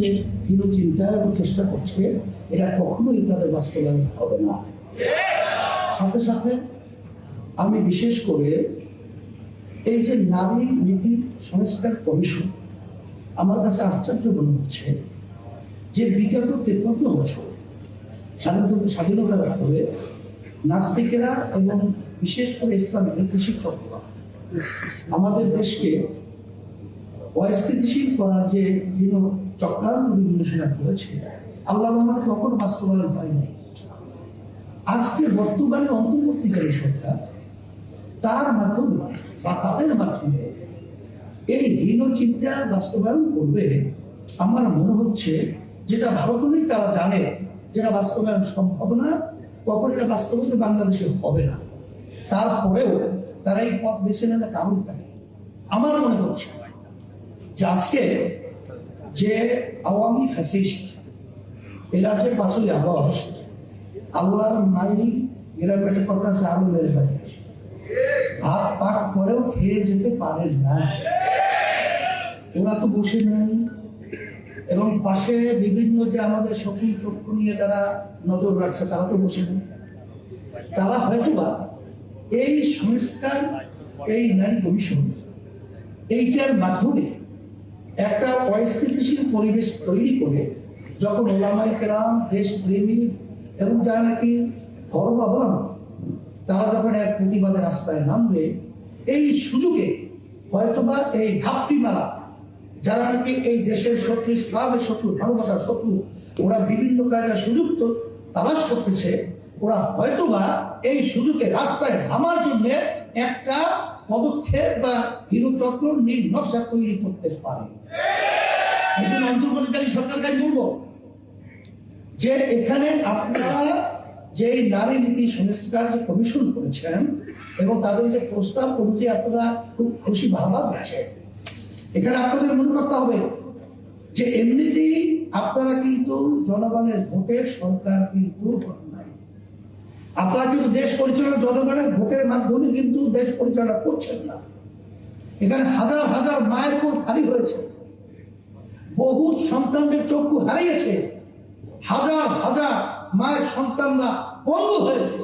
যে হিরো চিন্তা এবং চেষ্টা করছে এটা কখনোই তাদের বাস্তবায়ন হবে না। সাথে সাথে আমি বিশেষ করে এই যে নারী নীতি সংস্কার কমিশন, আমার কাছে আশ্চর্য মনে হচ্ছে যে বিগত তেপান্ন বছর স্বাধীনতা স্বাধীনতার পরে নাস্তিকেরা এবং বিশেষ করে ইসলামী শিক্ষকরা আমাদের দেশকে অস্থিতিশীল করার যে বিভিন্ন চক্রান্ত বিবেচনা করেছে, আল্লাহ রহমান কখনো বাস্তবায়ন হয় নাই আজকে বর্তমানে অন্তর্বর্তীকারী সরকার তার মাধ্যমে বা তাদের মাধ্যমে এই হীন চিন্তা বাস্তবায়ন করবে, আমার মনে হচ্ছে যেটা ভালো করেই তারা জানে যেটা বাস্তবায়ন সম্ভব না, কখন এটা বাস্তবায়ন বাংলাদেশে হবে না। তারপরেও তারা এই পথ বেছে নেওয়ার কারণ থাকে আমার মনে হচ্ছে যে আজকে যে আওয়ামী ফ্যাসিস্ট, এরা যে পাঁচই আগস্ট আল্লাহর মাই এরা পেটে কথা আলু মেরে ফেলে ভাত পাক করেও খেয়ে যেতে পারেন না। ওরা তো বসে নাই। এবং পাশে বিভিন্ন যে আমাদের শকুন চক্ষু নিয়ে যারা নজর রাখছে, তারা তো বসে নেই। তারা হয়তো বা এই সংস্কার, এই নারী কমিশন, এইটার মাধ্যমে একটা অস্থিতিশীল পরিবেশ তৈরি করে যখন ওলামাই কেরাম, দেশপ্রেমী এবং যারা নাকি ধর্ম তারা যখন এক প্রতিবাদের রাস্তায় নামবে, এই সুযোগে হয়তোবা এই ঘাপটি মারা যারা নাকি এই দেশের শত্রু, ইসলামের শত্রু, মানবতার শত্রু, ওরা বিভিন্ন কাজের সুযোগ তো তালাশ করতেছে ওরা হয়তোবা এই সুযোগে রাস্তায় নামার জন্য একটা পদক্ষেপ বা হিরোচক্র নকশা তৈরি করতে পারে। অন্তর্বর্তীকালী সরকারকে আমি বলব যে এখানে আপনারা যে নারী নীতি সংস্কার যে কমিশন করেছেন এবং তাদের যে প্রস্তাব অনুযায়ী আপনারা খুব খুশি ভাবা দিচ্ছেন এখানে আপনাদের মনে করতে হবে যে এমনিতেই আপনারা কিন্তু জনগণের ভোটের সরকার কিন্তু নাই আপনারা কিন্তু দেশ পরিচালনা জনগণের ভোটের মাধ্যমে কিন্তু দেশ পরিচালনা করছেন না। এখানে হাজার হাজার মায়ের কোল খালি হয়েছে। বহু সন্তানদের চক্ষু হারিয়েছে। হাজার হাজার মায়ের সন্তানরা পঙ্গু হয়েছে।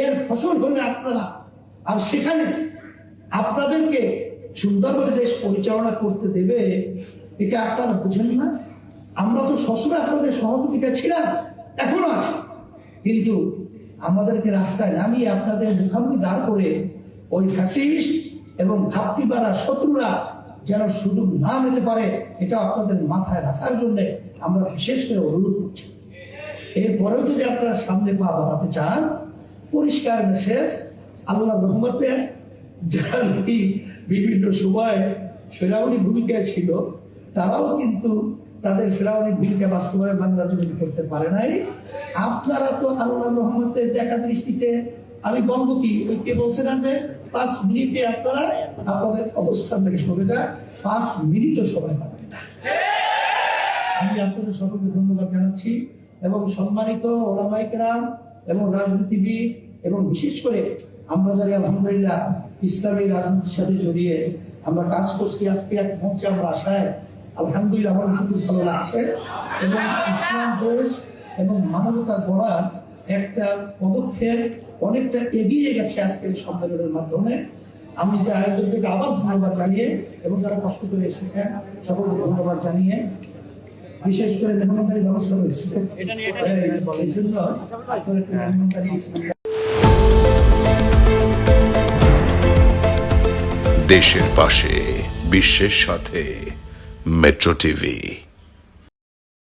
এর ফসল হলে আপনারা। আর সেখানে আপনাদেরকে সুন্দরভাবে দেশ পরিচালনা করতে দেবে, এটা আপনারা বুঝেন না। আমরা তো সবসময় আপনাদের সহযোগিতা ছিলাম, এখনও আছি। কিন্তু আমাদেরকে রাস্তায় নামিয়ে আপনাদের মুখামুখি দাঁড় করে ওই ফ্যাসিস্ট এবং ঘাপটি পাড়া শত্রুরা যেন সুযোগ না নিতে পারে, এটা আপনাদের মাথায় রাখার জন্য আমরা বিশেষ করে অনুরোধ করছি। এরপরেও যদি আপনারা সামনে পা বাড়াতে চান, পরিষ্কার মেসেজ আল্লাহ রহমতে যারা বিভিন্ন সময় ফেরাউনি ভূমিকায় ছিল, তারাও কিন্তু তাদের ফেরাউনি ভূমিকা বাস্তবায়ন বাংলা জমি করতে পারে নাই। আপনারা তো আল্লাহ রহমতে দেখা দৃষ্টিতে, আমি বলব কি, ওই কে বলছে না যে, পাঁচ মিনিটে আপনারা আপনাদের অবস্থান থেকে সরে যায় পাঁচ মিনিটও সময় পাবেন আমি আপনাদের সকলকে ধন্যবাদ জানাচ্ছি এবং সম্মানিত ওলামাইকরাম এবং রাজনীতিবিদ এবং বিশেষ করে আমরা যারা আলহামদুলিল্লাহ ইসলামী রাজনীতির সাথে জড়িয়ে আমরা কাজ করছি, আজকে এক মঞ্চে আমরা আসায় আলহামদুলিল্লাহ আমার কাছে খুব ভালো লাগছে। এবং ইসলাম দেশ এবং মানবতা গড়ার একটা পদক্ষেপ অনেকটা এগিয়ে গেছে আজকের সম্মেলনের মাধ্যমে। আমি যে আয়োজকদেরকে আবার ধন্যবাদ জানিয়ে এবং যারা কষ্ট করে এসেছেন সকলকে ধন্যবাদ জানিয়ে বিশেষ করে মেহমানদারি ব্যবস্থা রয়েছে। এই জন্য মেহমানদারি দেশের পাশে বিশ্বের সাথে। Metro TV.